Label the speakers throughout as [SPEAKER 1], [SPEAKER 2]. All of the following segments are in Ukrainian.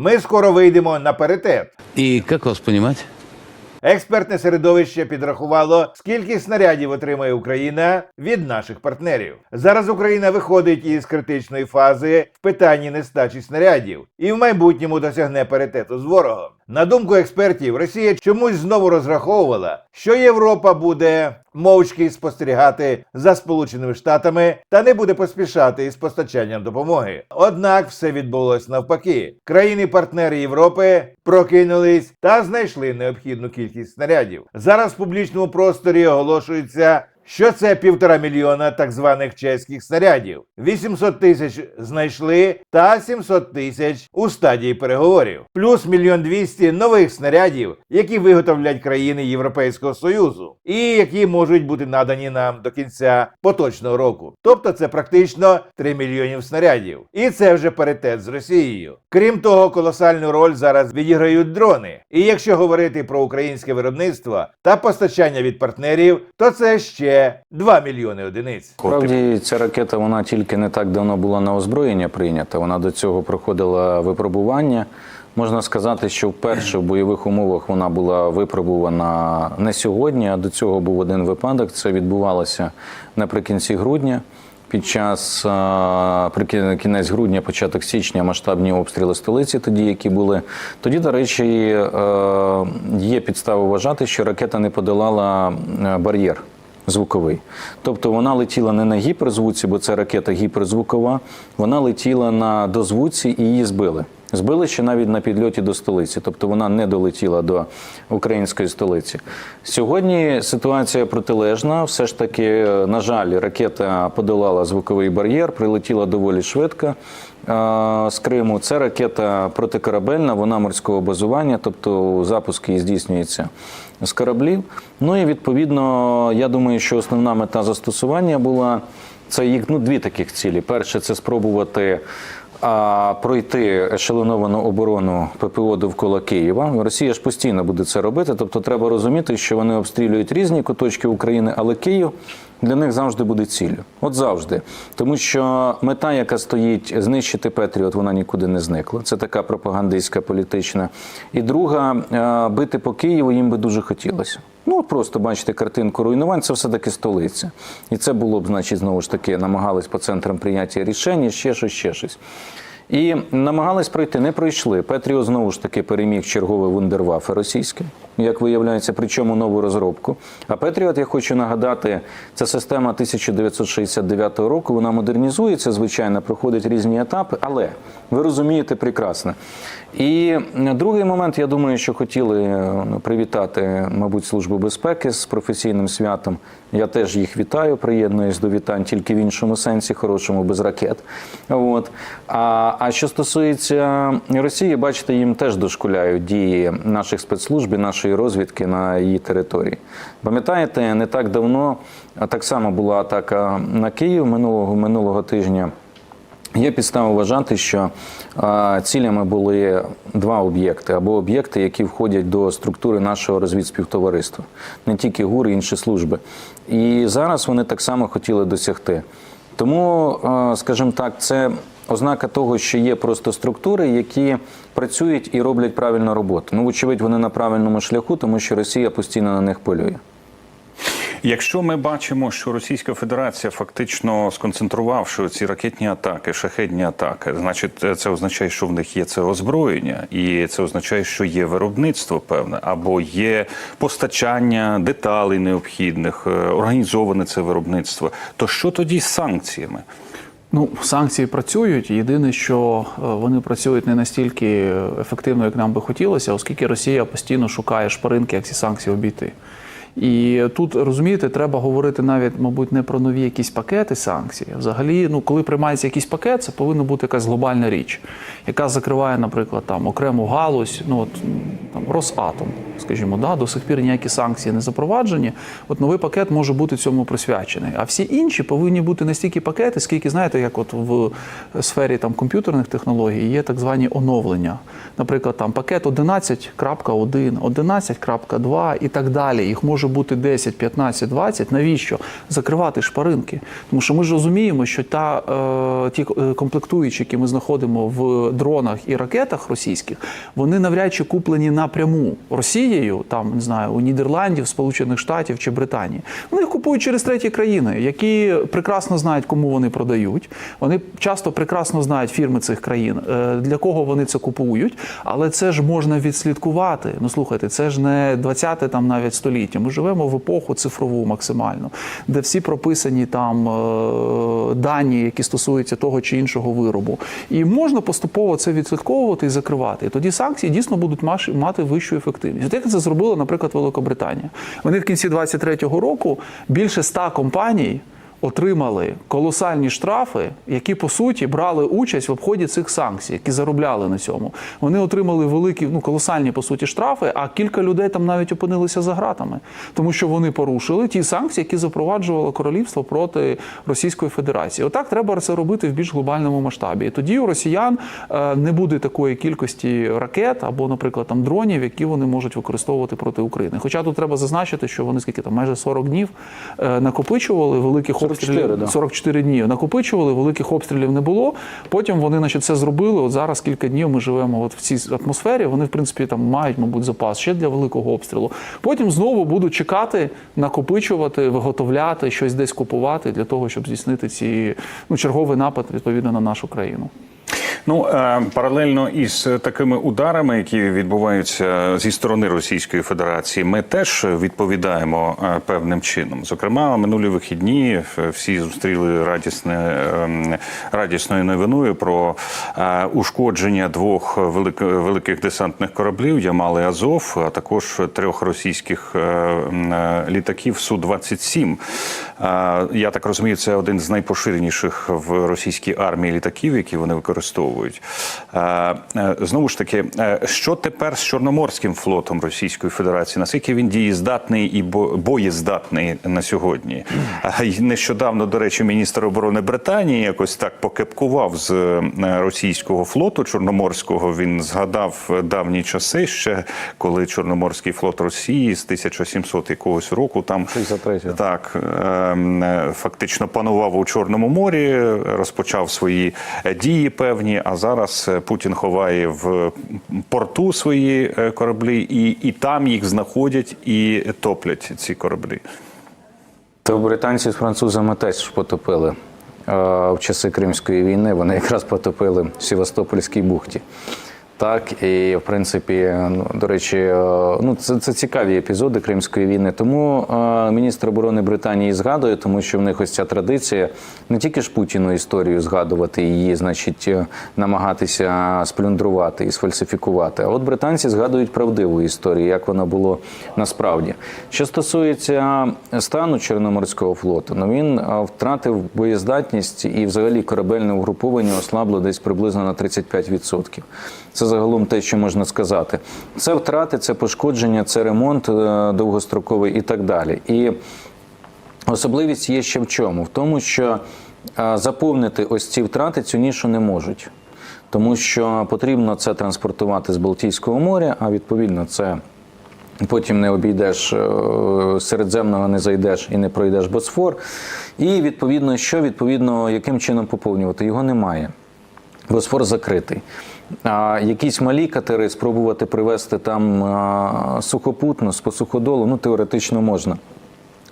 [SPEAKER 1] ми скоро вийдемо на паритет.
[SPEAKER 2] І як вас розуміти?
[SPEAKER 1] Експертне середовище підрахувало, скільки снарядів отримає Україна від наших партнерів. Зараз Україна виходить із критичної фази в питанні нестачі снарядів і в майбутньому досягне паритету з ворогом. На думку експертів, Росія чомусь знову розраховувала, що Європа буде мовчки спостерігати за Сполученими Штатами та не буде поспішати із постачанням допомоги. Однак все відбулось навпаки. Країни-партнери Європи прокинулись та знайшли необхідну кількість снарядів. Зараз в публічному просторі оголошується. Що це півтора мільйона так званих чеських снарядів? 800 тисяч знайшли та 700 тисяч у стадії переговорів. Плюс мільйон двісті нових снарядів, які виготовлять країни Європейського Союзу, і які можуть бути надані нам до кінця поточного року. Тобто це практично 3 мільйонів снарядів. І це вже паритет з Росією. Крім того, колосальну роль зараз відіграють дрони. І якщо говорити про українське виробництво та постачання від партнерів, то це ще 2 мільйони одиниць.
[SPEAKER 3] Справді ця ракета вона тільки не так давно була на озброєння прийнята. Вона до цього проходила випробування. Можна сказати, що вперше в бойових умовах вона була випробувана не сьогодні, а до цього був один випадок. Це відбувалося наприкінці грудня. Під час кінець грудня, початок січня, масштабні обстріли столиці, тоді які були. Тоді, до речі, е, є підстави вважати, що ракета не подолала е, бар'єр звуковий. Тобто вона летіла не на гіперзвуці, бо це ракета гіперзвукова, вона летіла на дозвуці і її збили. Збили ще навіть на підльоті до столиці, тобто вона не долетіла до української столиці. Сьогодні ситуація протилежна. Все ж таки, на жаль, ракета подолала звуковий бар'єр, прилетіла доволі швидко е, з Криму. Це ракета протикорабельна, вона морського базування, тобто запуск її здійснюється з кораблів. Ну і відповідно, я думаю, що основна мета застосування була це їх ну, дві таких цілі. Перше, це спробувати а, пройти ешелоновану оборону ППО довкола Києва. Росія ж постійно буде це робити. Тобто, треба розуміти, що вони обстрілюють різні куточки України, але Київ для них завжди буде ціллю. От завжди. Тому що мета, яка стоїть знищити Петріот, вона нікуди не зникла. Це така пропагандистська політична. І друга, е, бити по Києву їм би дуже хотілося. Ну, просто бачите картинку руйнувань, це все-таки столиця. І це було б, значить, знову ж таки, намагались по центрам прийняття рішень, ще щось, ще щось. І намагались пройти, не пройшли. Петріо знову ж таки переміг чергове вундервафе російське, як виявляється, причому нову розробку. А Петріот, я хочу нагадати, це система 1969 року. Вона модернізується, звичайно, проходить різні етапи, але ви розумієте прекрасно. І другий момент, я думаю, що хотіли ну, привітати, мабуть, Службу безпеки з професійним святом. Я теж їх вітаю, приєднуюсь до вітань, тільки в іншому сенсі, хорошому, без ракет. От. А, а що стосується Росії, бачите, їм теж дошкуляють дії наших спецслужб нашої розвідки на її території. Пам'ятаєте, не так давно так само була атака на Київ минулого, минулого тижня. Є підстава вважати, що цілями були два об'єкти або об'єкти, які входять до структури нашого розвідспівтовариства, не тільки ГУР, і інші служби. І зараз вони так само хотіли досягти. Тому, скажімо так, це ознака того, що є просто структури, які працюють і роблять правильну роботу. Ну, вочевидь, вони на правильному шляху, тому що Росія постійно на них полює.
[SPEAKER 4] Якщо ми бачимо, що Російська Федерація фактично сконцентрувавши ці ракетні атаки, шахедні атаки, значить, це означає, що в них є це озброєння, і це означає, що є виробництво певне, або є постачання деталей необхідних, е, організоване це виробництво. То що тоді з санкціями?
[SPEAKER 5] Ну, санкції працюють. Єдине, що е, вони працюють не настільки ефективно, як нам би хотілося, оскільки Росія постійно шукає шпаринки, як ці санкції обійти. І тут розумієте, треба говорити навіть, мабуть, не про нові якісь пакети санкцій. Взагалі, ну коли приймається якийсь пакет, це повинна бути якась глобальна річ, яка закриває, наприклад, там окрему галузь, ну от там Росатом, скажімо, да, до сих пір ніякі санкції не запроваджені. От новий пакет може бути цьому присвячений. А всі інші повинні бути не стільки пакети, скільки знаєте, як от в сфері там комп'ютерних технологій є так звані оновлення. наприклад, там пакет 11.1, 11.2 і так далі. Їх може бути 10, 15, 20. Навіщо закривати шпаринки? Тому що ми ж розуміємо, що та е, ті е, комплектуючі, які ми знаходимо в дронах і ракетах російських, вони навряд чи куплені напряму Росією, там не знаю, у Нідерландів, Сполучених Штатів чи Британії. Вони їх купують через треті країни, які прекрасно знають, кому вони продають. Вони часто прекрасно знають фірми цих країн, е, для кого вони це купують. Але це ж можна відслідкувати. Ну слухайте, це ж не 20-те там навіть століття. Ми живемо в епоху цифрову максимально, де всі прописані там е, дані, які стосуються того чи іншого виробу. І можна поступово це відслідковувати і закривати. І тоді санкції дійсно будуть мати вищу ефективність. От як це зробила, наприклад, Великобританія. Вони в кінці 23-го року більше 100 компаній отримали колосальні штрафи, які по суті брали участь в обході цих санкцій, які заробляли на цьому. Вони отримали великі, ну колосальні по суті штрафи, а кілька людей там навіть опинилися за ґратами, тому що вони порушили ті санкції, які запроваджувало королівство проти Російської Федерації. Отак треба це робити в більш глобальному масштабі. І тоді у росіян е, не буде такої кількості ракет або, наприклад, там дронів, які вони можуть використовувати проти України. Хоча тут треба зазначити, що вони скільки там майже 40 днів е, накопичували великих
[SPEAKER 3] 44,
[SPEAKER 5] обстрілів.
[SPEAKER 3] да.
[SPEAKER 5] 44 дні накопичували, великих обстрілів не було. Потім вони, значить, це зробили. От зараз кілька днів ми живемо от в цій атмосфері. Вони, в принципі, там мають, мабуть, запас ще для великого обстрілу. Потім знову будуть чекати, накопичувати, виготовляти, щось десь купувати для того, щоб здійснити ці ну, черговий напад відповідно на нашу країну.
[SPEAKER 4] Ну е, паралельно із такими ударами, які відбуваються зі сторони Російської Федерації, ми теж відповідаємо е, певним чином. Зокрема, минулі вихідні е, всі зустріли радісне ем, радісною новиною про ушкодження двох велик, великих десантних кораблів Ямал і Азов, а також трьох російських літаків Су 27 Я так розумію, це один з найпоширеніших в російській армії літаків, які вони використовують. Е, е, Знову ж таки, е, що тепер з Чорноморським флотом Російської Федерації? Наскільки він дієздатний і бо- боєздатний на сьогодні? Нещодавно, до речі, міністр оборони Британії якось так покепкував з російського флоту Чорноморського. Він згадав давні часи, ще коли Чорноморський флот Росії з 1700 якогось року там
[SPEAKER 3] 63-го.
[SPEAKER 4] так ем, фактично панував у Чорному морі, розпочав свої дії певні. А зараз е, Путін ховає в порту свої е, кораблі, і, і там їх знаходять і топлять ці кораблі.
[SPEAKER 3] То британці з французами теж потопили е, в часи Кримської війни. Вони якраз потопили в Севастопольській бухті. Так, і в принципі, ну, до речі, е, ну це, це цікаві епізоди Кримської війни. Тому е, міністр оборони Британії згадує, тому що в них ось ця традиція не тільки ж Путіну історію згадувати її, значить, е, намагатися сплюндрувати і сфальсифікувати. А от британці згадують правдиву історію, як воно було насправді. Що стосується стану Чорноморського флоту, ну він е, втратив боєздатність і взагалі корабельне угруповання ослабло десь приблизно на 35%. Це загалом те, що можна сказати. Це втрати, це пошкодження, це ремонт е, довгостроковий і так далі. І особливість є ще в чому? В тому, що е, заповнити ось ці втрати цю нішу не можуть. Тому що потрібно це транспортувати з Балтійського моря, а відповідно це Потім не обійдеш е, Середземного, не зайдеш і не пройдеш Босфор. І відповідно, що відповідно, яким чином поповнювати? Його немає. Босфор закритий. Якісь малі катери спробувати привезти там сухопутно з по суходолу, ну теоретично можна.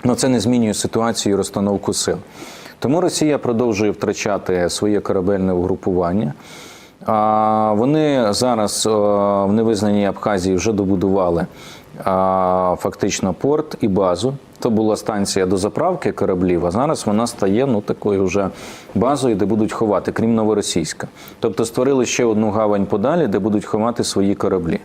[SPEAKER 3] Але це не змінює ситуацію і розстановку сил. Тому Росія продовжує втрачати своє корабельне угрупування. Вони зараз в невизнаній Абхазії вже добудували фактично порт і базу. То була станція до заправки кораблів, а зараз вона стає ну такою вже базою, де будуть ховати, крім новоросійська. Тобто створили ще одну гавань подалі, де будуть ховати свої кораблі.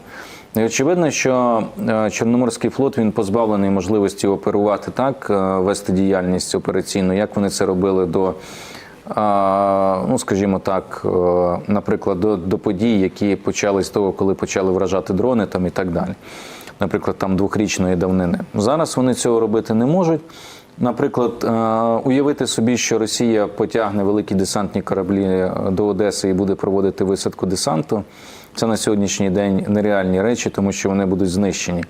[SPEAKER 3] І очевидно, що е, Чорноморський флот він позбавлений можливості оперувати так, е, вести діяльність операційну, як вони це робили до, ну скажімо так, е, наприклад, до, до подій, які почали з того, коли почали вражати дрони там і так далі. Наприклад, там двохрічної давнини. Зараз вони цього робити не можуть. Наприклад, е, уявити собі, що Росія потягне великі десантні кораблі е, до Одеси і буде проводити висадку десанту. Це на сьогоднішній день нереальні речі, тому що вони будуть знищені.